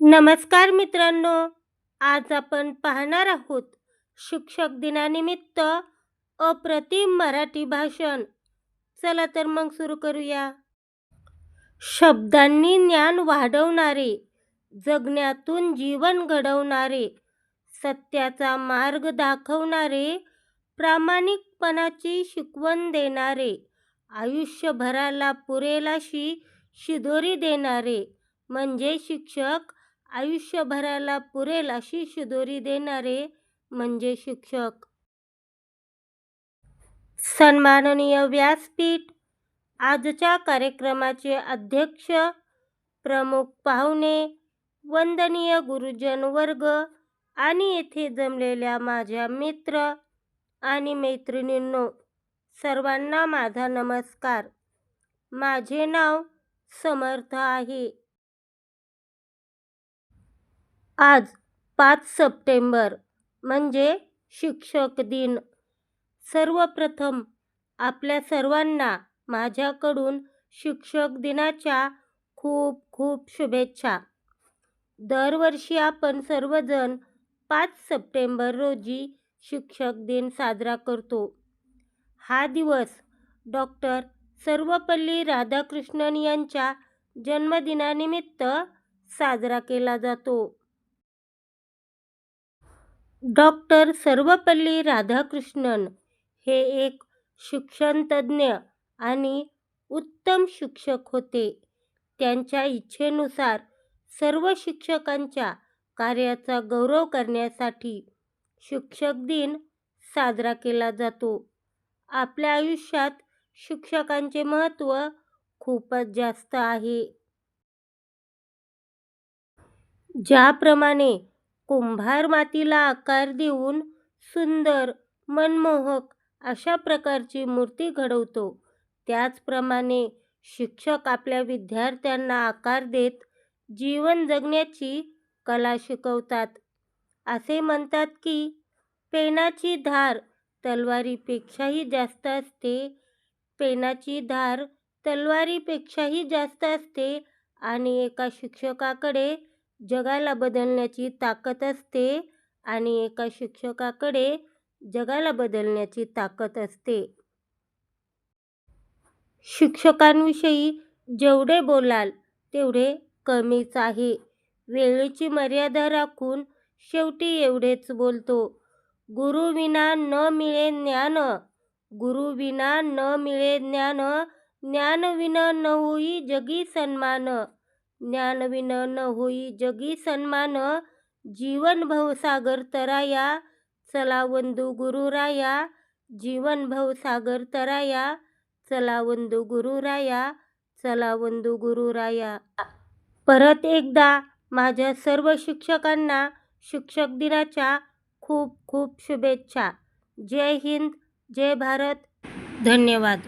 नमस्कार मित्रांनो आज आपण पाहणार आहोत शिक्षक दिनानिमित्त अप्रतिम मराठी भाषण. चला तर मग सुरू करूया. शब्दांनी ज्ञान वाढवणारे जगण्यातून जीवन घडवणारे सत्याचा मार्ग दाखवणारे प्रामाणिकपणाची शिकवण देणारे आयुष्यभराला पुरेलाशी शिदोरी देणारे म्हणजे शिक्षक आयुष्यभराला पुरेल अशी शिदोरी देणारे म्हणजे शिक्षक. सन्माननीय व्यासपीठ. आजच्या कार्यक्रमाचे अध्यक्ष प्रमुख पाहुणे वंदनीय गुरुजन वर्ग आणि येथे जमलेल्या माझ्या मित्र आणि मैत्रिणींनो सर्वांना माझा नमस्कार. माझे नाव समर्थ आहे. आज पाच सप्टेंबर म्हणजे शिक्षक दिन. सर्वप्रथम आपल्या सर्वांना माझ्याकडून शिक्षक दिनाच्या खूप खूप शुभेच्छा. दरवर्षी आपण सर्वजण पाच सप्टेंबर रोजी शिक्षक दिन साजरा करतो. हा दिवस डॉक्टर सर्वपल्ली राधाकृष्णन यांच्या जन्मदिनानिमित्त साजरा केला जातो. डॉक्टर सर्वपल्ली राधाकृष्णन हे एक शिक्षणतज्ज्ञ आणि उत्तम शिक्षक होते. त्यांच्या इच्छेनुसार सर्व शिक्षकांच्या कार्याचा गौरव करण्यासाठी शिक्षक दिन साजरा केला जातो. आपल्या आयुष्यात शिक्षकांचे महत्त्व खूपच जास्त आहे. ज्याप्रमाणे कुंभार मातीला आकार देऊन सुंदर मनमोहक अशा प्रकारची मूर्ती घडवतो. त्याचप्रमाणे शिक्षक आपल्या विद्यार्थ्यांना आकार देत जीवन जगण्याची कला शिकवतात. असे म्हणतात की पेनाची धार तलवारीपेक्षाही जास्त असते पेनाची धार तलवारीपेक्षाही जास्त असते आणि एका शिक्षकाकडे जगाला बदलण्याची ताकद असते आणि एका शिक्षकाकडे जगाला बदलण्याची ताकद असते. शिक्षकांविषयी जेवढे बोलाल तेवढे कमीच आहे. वेळेची मर्यादा राखून शेवटी एवढेच बोलतो. गुरुविना न मिळे ज्ञान गुरुविना न मिळे ज्ञान ज्ञानविना न होई जगी सन्मान. ज्ञानविन न होई जगी सन्मान जीवन भवसागर तराया चलावंदू गुरुराया जीवन भवसागर तराया चलावंदू गुरुराया चलावंदू गुरुराया. परत एकदा माझ्या सर्व शिक्षकांना शिक्षक दिनाच्या खूप खूप शुभेच्छा. जय हिंद जय भारत. धन्यवाद.